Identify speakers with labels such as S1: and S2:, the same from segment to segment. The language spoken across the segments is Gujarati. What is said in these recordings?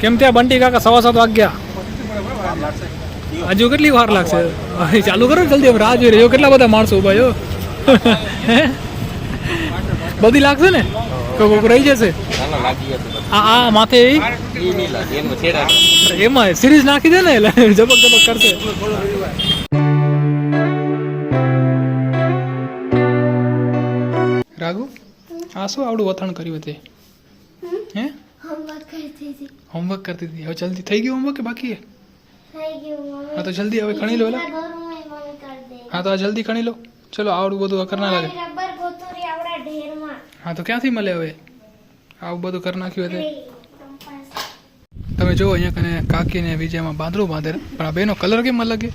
S1: કેમ ત્યાં બંટી કાકા સવા સાત વાગ્યા? હજુ કેટલી વાર લાગશે? ચાલુ કરો જલ્દી રાહ જોઈ રહ્યો. કેટલા બધા માણસો ઊભા હે? બધી લાગશે ને? કોક રહી જશે. આ આ માથે
S2: એમાં
S1: સિરીઝ નાખી દે ને, એટલે ઝબક ઝબક કરશે. રાઘુ, આ શું આવડું વથાણ કર્યું તે? હે?
S3: હોમવર્ક કરતી હતી.
S1: હોમવર્ક કરતી હતી. હવે જલ્દી થઈ ગયું હોમવર્ક કે બાકી છે?
S3: થઈ ગયું
S1: હા તો જલ્દી હવે ખણી લો હા તો આ જલ્દી ખણી લો. ચલો આવડું બધું કર ના લાગે
S3: રબર ગોતોરી આવડા ઢેરમાં.
S1: હા તો ક્યાંથી મળે હવે? આવું બધું કરી નાખ્યું
S3: હતું
S1: તમે જુઓ અહીંયા કને કાકી ને વિજયમાં બાંધરું બાંધે પણ આ બેનો કલર કેમ અલગ છે?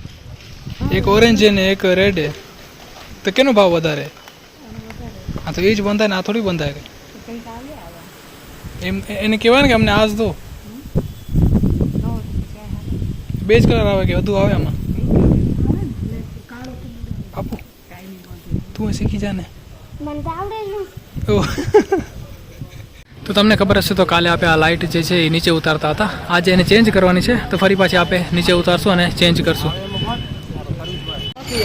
S1: એક ઓરેન્જ છે ને એક રેડ છે. તો કેનો ભાવ વધારે? હા તો એ જ બંધાય ને આ થોડી બંધાય કે એમ એને કહેવાય ને કે અમને આજ દો. બે જ કલર આવે કે વધુ આવે આમાં? આપો. તું એ શીખી જા ને.
S3: તો
S1: તમને ખબર હશે તો કાલે આપણે આ લાઇટ જે છે એ નીચે ઉતારતા હતા. આજે એને ચેન્જ કરવાની છે. તો ફરી પાછી આપણે નીચે ઉતારશું અને ચેન્જ કરશું.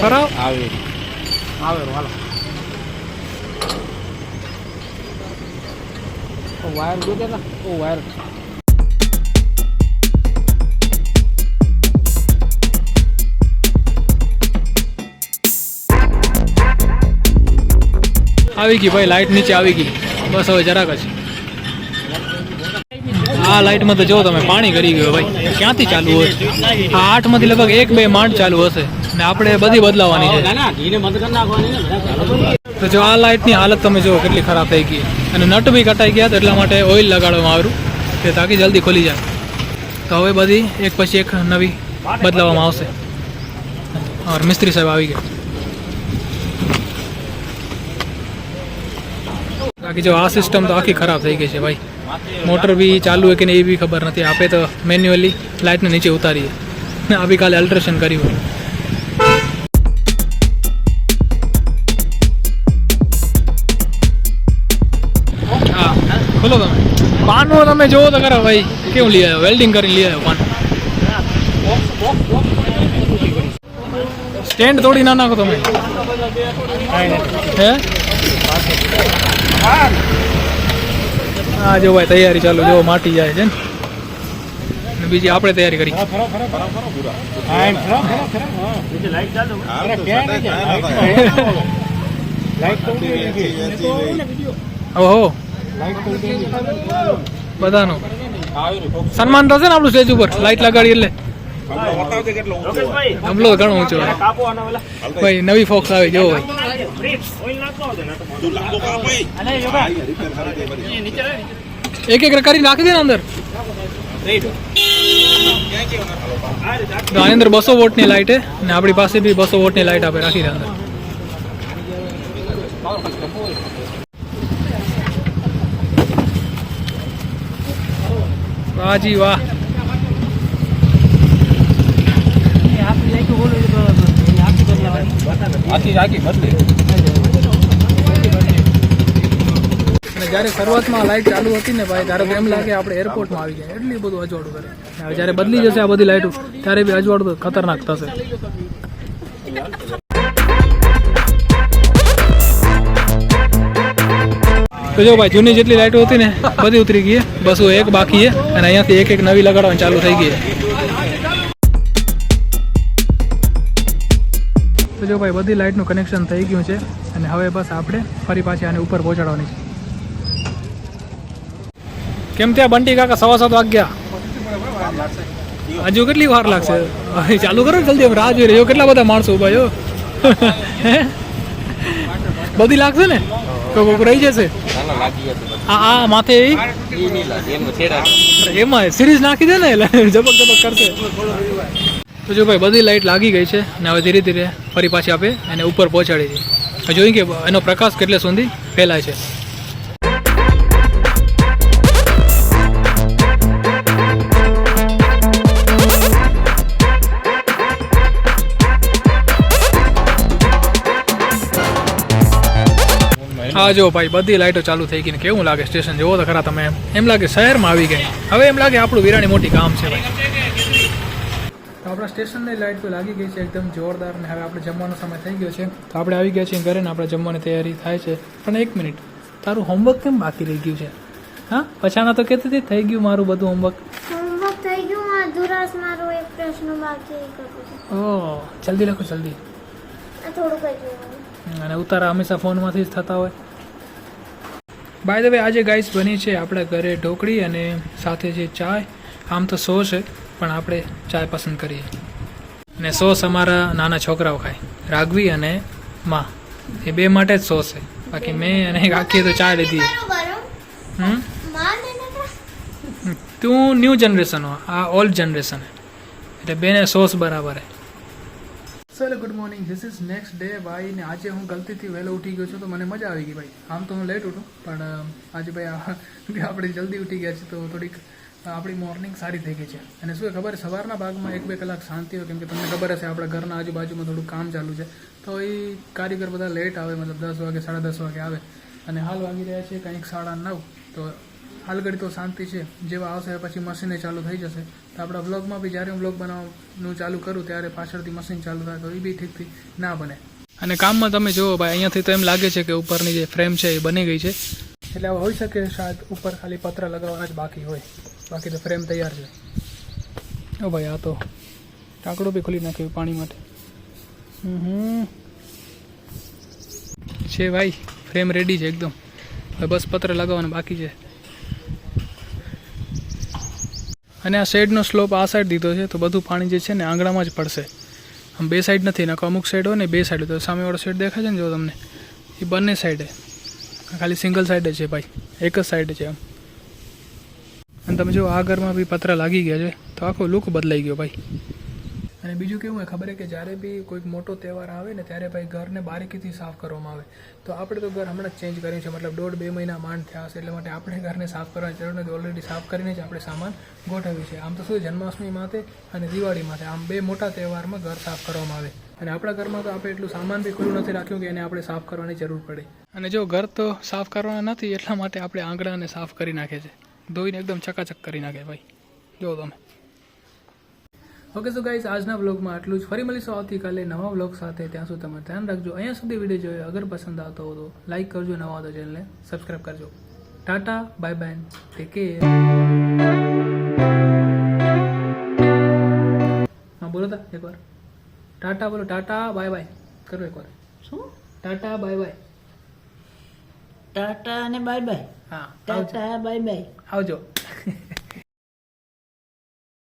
S1: ફરાવ.
S2: આવે વાયર ગોતે ને. ઓ વાયર
S1: આવી ગઈ ભાઈ લાઇટ નીચે આવી ગઈ. બસ હવે જરાક જ. આ લાઇટમાં તો જો તમે પાણી કરી ગયો ભાઈ. ક્યાંથી ચાલુ હોય? આ આઠમાંથી લગભગ એક બે માંડ ચાલુ હશે. ને આપણે બધી બદલાવાની છે. તો જો આ લાઇટની હાલત તમે જુઓ કેટલી ખરાબ થઈ ગઈ. અને નટ બી કટાઈ ગયા તો એટલા માટે ઓઇલ લગાડવામાં આવ્યું કે તાકી જલ્દી ખોલી જાય. તો હવે બધી એક પછી એક નવી બદલાવવામાં આવશે. ઓર મિસ્ત્રી સાહેબ આવી ગયા. બાકી જો આ સિસ્ટમ તો આખી ખરાબ થઈ ગઈ છે ભાઈ. મોટર બી ચાલુ હોય કે નહીં એ બી ખબર નથી. આપે તો મેન્યુઅલી લાઇટને નીચે ઉતારીએ. ને આ બી કાલે અલ્ટ્રેશન કર્યું પાનનો તમે જોવો તો ખરા ભાઈ કેવું લઈ આવ્યો વેલ્ડિંગ કરીને લઈ આવ્યો પાન. સ્ટેન્ડ તોડી ના નાખો તમે. હે? હા જો ભાઈ તૈયારી ચાલુ જો માટી જાય છે ને. બીજી આપણે તૈયારી કરી. ઓહો. બધાનું. સન્માન થશે ને આપણું સ્ટેજ ઉપર? લાઈટ લગાડી એટલે. હમલો ઘણો ઊંચો ભાઈ, નવી ફોક્સ આવી જો ભાઈ. એક એક કરી નાખી દે ને અંદર. તો આની અંદર બસો વોટની લાઇટ છે ને આપણી પાસે બી બસો વોટની લાઇટ આપણે રાખી દે અંદર. વાહજી વાહ. જ્યારે શરૂઆતમાં લાઇટ ચાલુ હતી ને ભાઈ ત્યારે એમ લાગે આપણે એરપોર્ટમાં આવી જાય એટલી બધું અજવાળું કરે. હવે જ્યારે બદલી જશે આ બધી લાઇટો ત્યારે બી અજવાળું ખતરનાક થશે. તો જો ભાઈ, જૂની જેટલી લાઇટો હતી ને, બધી ઉતરી ગઈ. બસો એક બાકી છે અને અહીંયાથી એક એક નવી લગાડવાની ચાલુ થઈ ગઈ તો જો ભાઈ, બધી લાઇટનું કનેક્શન થઈ ગયું છે અને હવે બસ આપણે ફરી પાછી આને ઉપર પહોંચાડવાની છે. કેમ ત્યાં બંટી કાકા સવા સાત વાગ્યા? હજુ કેટલી વાર લાગશે? ચાલુ કરો જલ્દી રાહ જોઈ રહ્યો કેટલા બધા માણસો છો? હે? બધી લાગશે ને? તો કોક રહી જશે. આ આ માથે
S2: એમાં
S1: સિરીઝ નાખી દે ને એટલે ઝબક ઝબક કરશે. તો જો ભાઈ, બધી લાઈટ લાગી ગઈ છે ને હવે ધીરે ધીરે ફરી પાછી આપે એને ઉપર પહોંચાડી છે જોઈએ કે એનો પ્રકાશ કેટલે સુધી ફેલાય છે. આ જો ભાઈ બધી લાઈટો ચાલુ થઈ ગઈ ને કેવું લાગે સ્ટેશન જોવો તો ખરા તમે એમ. લાગે શહેરમાં આવી ગઈ. હવે એમ લાગે આપણું વિરાણી મોટી કામ છે ભાઈ. તો આપણા સ્ટેશનની લાઈટ તો લાગી ગઈ છે એકદમ જોરદાર ને હવે આપણે જમવાનો સમય થઈ ગયો છે. તો આપણે આવી ગયા છીએ ઘરે ને આપણે જમવાની તૈયારી થાય છે. પણ એક મિનિટ તારું હોમવર્ક કેમ બાકી રહી ગયું છે? હા? પછાના તો કહેતી હતી થઈ ગયું મારું બધું હોમવર્ક
S3: હોમવર્ક થઈ ગયું આ મારો એક પ્રશ્ન બાકી
S1: ઓ જલ્દી લખો જલ્દી.
S3: આ થોડુંક જ
S1: અને ઉતારા હંમેશા ફોનમાંથી જ થતા હોય. બાય ધ વે આજે ગાઈસ બની છે આપણા ઘરે ઢોકળી અને સાથે છે ચાય, આમ તો સો છે, પણ આપણે ચાય પસંદ કરીએ. અને સોસ અમારા નાના છોકરાઓ ખાય, રાઘવી અને માં. એ બે માટે જ સોસ છે. બાકી મેં અને આખી તો ચા લીધી. તું ન્યૂ જનરેશન હો, આ ઓલ્ડ જનરેશન એટલે બેને સોસ બરાબર હે. ચલો good morning this is next day ભાઈ ને આજે હું ગલતીથી વહેલો ઉઠી ગયો છું, તો મને મજા આવી ગઈ ભાઈ. આમ તો હું લેટ ઉઠું, પણ આજે ભાઈ આપણે જલ્દી ઉઠી ગયા છીએ, તો થોડીક આપણી મોર્નિંગ સારી થઈ ગઈ છે. અને શું ખબર, સવારના ભાગમાં એક બે કલાક શાંતિ હોય, કેમ કે તમને ખબર હશે, આપણા ઘરના આજુબાજુમાં થોડું કામ ચાલુ છે. તો એ કારીગર બધા લેટ આવે, મતલબ દસ વાગે, સાડા દસ વાગે આવે. અને હાલ વાગી રહ્યા છે કંઈક સાડા નવ. તો હાલ ઘડી તો શાંતિ છે. જેવા આવશે પછી મશીને ચાલુ થઈ જશે. તો આપણા વ્લોગમાં બી જ્યારે હું વ્લોગ બનાવવાનું ચાલુ કરું ત્યારે પાછળથી મશીન ચાલુ થાય તો એ બી ઠીકથી ના બને. અને કામમાં તમે જુઓ ભાઈ અહીંયાથી તો એમ લાગે છે કે ઉપરની જે ફ્રેમ છે એ બની ગઈ છે. એટલે હવે હોઈ શકે શાયદ ઉપર ખાલી પત્ર લગાવવાના જ બાકી હોય. બાકી તો ફ્રેમ તૈયાર છે. ઓ ભાઈ આ તો કાંકડું બી ખોલી નાખ્યું પાણી માટે. છે ભાઈ ફ્રેમ રેડી છે એકદમ. હવે બસ પત્ર લગાવવાનું બાકી છે. અને આ શેડનો સ્લોપ આ સાઈડ દીધો છે, તો બધું પાણી જે છે ને આંગણામાં જ પડશે. આમ બે સાઈડ નથી નાખો અમુક સાઈડ હોય ને બે સાઈડ તો સામેવાળો સાઈડ દેખાય છે ને જો તમને? એ બંને સાઈડે ખાલી સિંગલ સાઈડ છે ભાઈ, એક જ સાઈડ છે આમ. અને તમે જો આ ઘરમાં બી પતરા લાગી ગયા છે, તો આખો લુક બદલાઈ ગયો ભાઈ. અને બીજું કેવું હોય, ખબર છે કે જ્યારે બી કોઈક મોટો તહેવાર આવે ને, ત્યારે ભાઈ ઘરને બારીકીથી સાફ કરવામાં આવે. તો આપણે તો ઘર હમણાં જ ચેન્જ કર્યું છે, મતલબ દોઢ બે મહિના માંડ થયા હશે, એટલે માટે આપણે ઘરને સાફ કરવાની જરૂર નથી. ઓલરેડી સાફ કરીને જ આપણે સામાન ગોઠવ્યું છે આમ તો શું જન્માષ્ટમી માટે અને દિવાળી માટે આમ બે મોટા તહેવારમાં ઘર સાફ કરવામાં આવે. અને આપણા ઘરમાં તો આપણે એટલું સામાન બી ખુલ્લું નથી રાખ્યું કે એને આપણે સાફ કરવાની જરૂર પડે. અને જો ઘર તો સાફ કરવાના નથી, એટલા માટે આપણે આંગણાને સાફ કરી નાખે છે. ધોઈને એકદમ ચકાચક કરી નાખે ભાઈ. જો તમે. ઓકે સો ગાઈઝ આજના વ્લોગમાં આટલું જ. ફરી મળીશું આવતીકાલે નવા વ્લોગ સાથે. ત્યાં સુધી તમે ધ્યાન રાખજો. અહીંયા સુધી વીડિયો જોયો. અગર પસંદ આવતો હોય તો લાઈક કરજો નવા તો ચેનલને સબસ્ક્રાઈબ કરજો. Tata bye bye take care હા બોલો તા એકવાર. ટાટા બોલો ટાટા બાય બાય કરો એકવાર.
S4: શું?
S1: ટાટા બાય બાય
S4: ટાટા અને બાય બાય
S1: હા
S4: ટાટા બાય બાય
S1: આવજો.